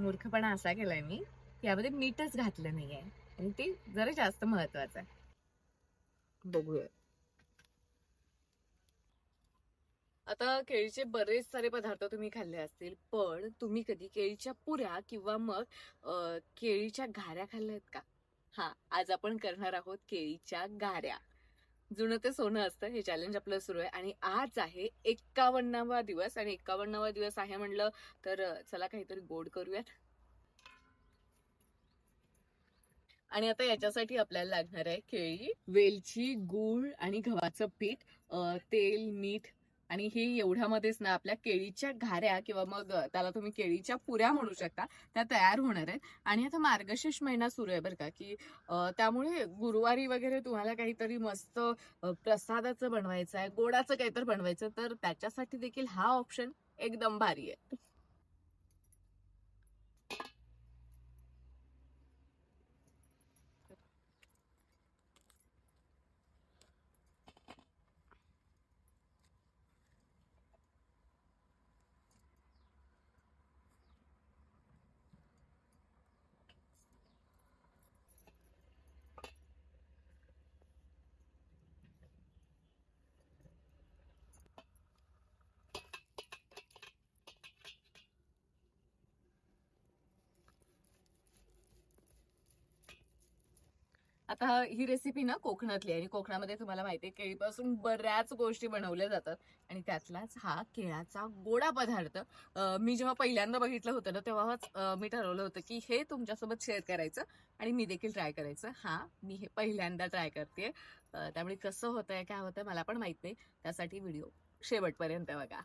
मूर्खपणा असा केलाय मी यामध्ये मीठच घातलं नाहीये. आणि ते जरा जास्त महत्वाचं आहे. बघूया. आता केळीचे बरेच सारे पदार्थ तुम्ही खाल्ले असतील पण तुम्ही कधी केळीच्या पुऱ्या किंवा मग केळीच्या घाऱ्या खाल्ल्या आहेत का? हा आज आपण करणार आहोत केळीच्या गाऱ्या. जुनं ते सोनं असतं हे चॅलेंज आपलं सुरू आहे. आणि आज आहे एक्कावन्नावा दिवस आणि एक्कावन्नावा दिवस आहे म्हणलं तर चला काहीतरी गोड करूयात. आणि आता याच्यासाठी आपल्याला लागणार आहे केळी वेलची गूळ आणि गव्हाचं पीठ तेल मीठ आणि हे एवढ्यामध्येच ना आपल्या केळीच्या घाऱ्या किंवा मग त्याला तुम्ही केळीच्या पुऱ्या म्हणू शकता त्या तयार होणार आहेत. आणि आता मार्गशीर्ष महिना सुरू आहे बरं का की त्यामुळे गुरुवारी वगैरे तुम्हाला काहीतरी मस्त प्रसादाचं बनवायचं आहे गोडाचं काहीतरी बनवायचं तर त्याच्यासाठी देखील हा ऑप्शन एकदम भारी आहे. आता ही रेसिपी ना कोकणातली आहे आणि कोकणामध्ये तुम्हाला माहिती आहे केळीपासून बऱ्याच गोष्टी बनवल्या जातात आणि त्यातलाच हा केळाचा गोडा पदार्थ. मी जेव्हा पहिल्यांदा बघितलं होतं ना तेव्हाच मी ठरवलं होतं की हे तुमच्यासोबत शेअर करायचं आणि मी देखील ट्राय करायचं. हा मी हे पहिल्यांदा ट्राय करते. त्यामुळे कसं होतंय काय होतंय मला पण माहीत नाही. त्यासाठी व्हिडिओ शेवटपर्यंत बघा.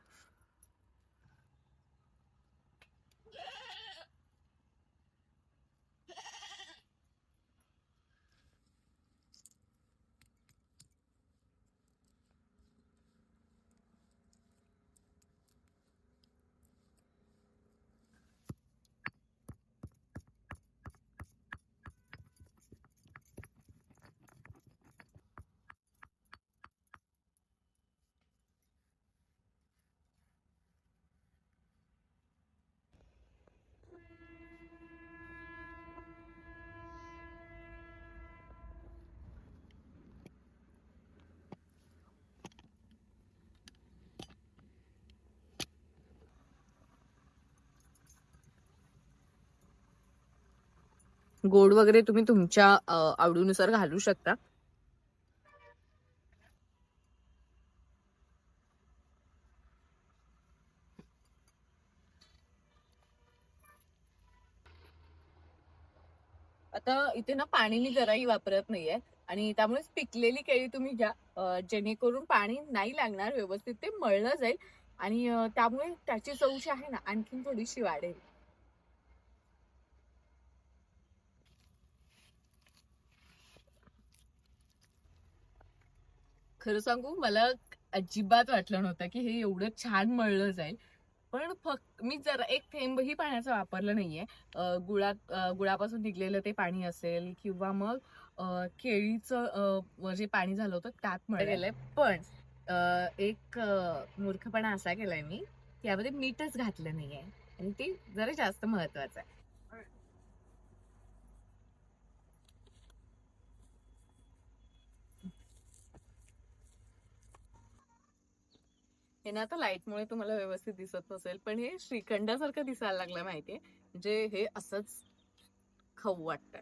गोड वगैरे तुम्ही तुमच्या आवडीनुसार घालू शकता. आता इथे ना पाणी जराही वापरत नाहीये आणि त्यामुळेच पिकलेली केळी तुम्ही घ्या जेणेकरून पाणी नाही लागणार व्यवस्थित ते मळलं जाईल आणि त्यामुळे त्याची चव जी आहे ना आणखीन थोडीशी वाढेल. खरं सांगू मला अजिबात वाटलं नव्हतं की हे एवढं छान मळलं जाईल. पण फक्त मी जरा एक थेंबही पाण्याचं वापरलं नाहीये. गुळात अं, गुळापासून निघलेलं ते पाणी असेल किंवा मग केळीचं जे पाणी झालं होतं त्यात गेलंय. पण एक मूर्खपणा असा केलाय मी की यामध्ये मीठच घातलं नाहीये. आणि ते जरा जास्त महत्वाचं आहे. हे ना आता लाईटमुळे तुम्हाला व्यवस्थित दिसत नसेल पण हे श्रीखंडासारखं दिसायला लागलं माहितीये. म्हणजे हे असंच खाऊ वाटतं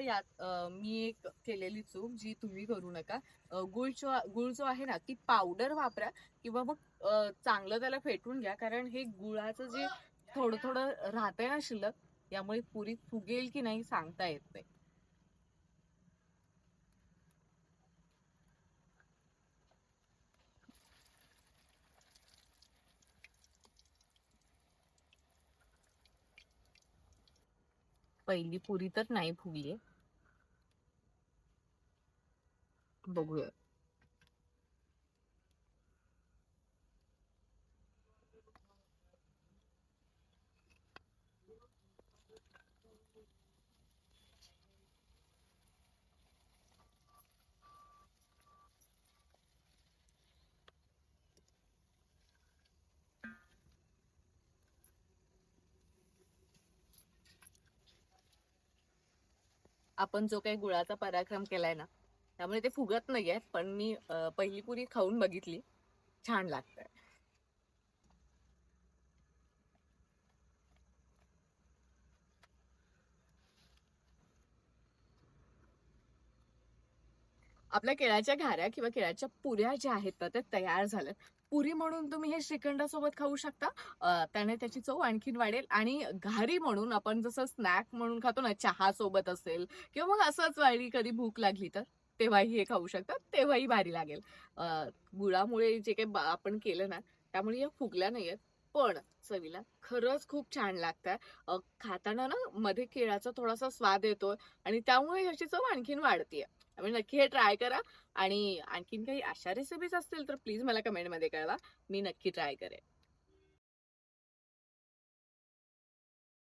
यात मी एक केलेली चूक जी तुम्ही करू नका. गुळ जो गुळ जो आहे ना ती पावडर वापरा किंवा मग चांगलं त्याला फेटून घ्या. कारण हे गुळाचं जे थोडं थोडं राहतंय ना शिल्लक यामुळे पुरी फुगेल की नाही सांगता येत नाही. पहिली पुरी तर नाही फुगली. बघूया आपण जो काही गुळाचा पराक्रम केलाय ना त्यामुळे ते फुगत नाहीये पण मी पहिली पुरी खाऊन बघितली. छान लागतंय. आपल्या केळ्याच्या घाऱ्या किंवा केळ्याच्या पुऱ्या ज्या आहेत ना त्या तयार झाल्यात. पुरी म्हणून तुम्ही हे श्रीखंडासोबत खाऊ शकता. त्याने त्याची चव आणखीन वाढेल आणि घारी म्हणून आपण जसं स्नॅक म्हणून खातो ना चहा सोबत असेल किंवा मग असंच वाढली कधी भूक लागली तर. तेव्हाही हे खाऊ शकतात तेव्हाही भारी लागेल. गुळामुळे जे काही आपण केलं ना त्यामुळे या फुगल्या नाहीयेत. पण चवीला खरंच खूप छान लागतात. खाताना ना मध्ये केळाचा थोडासा स्वाद येतोय आणि त्यामुळे याची चव आणखीन वाढतीये. त्यामुळे नक्की हे ट्राय करा आणि आणखीन काही अशा रेसिपीज असतील तर प्लीज मला कमेंटमध्ये कळवा. मी नक्की ट्राय करेन.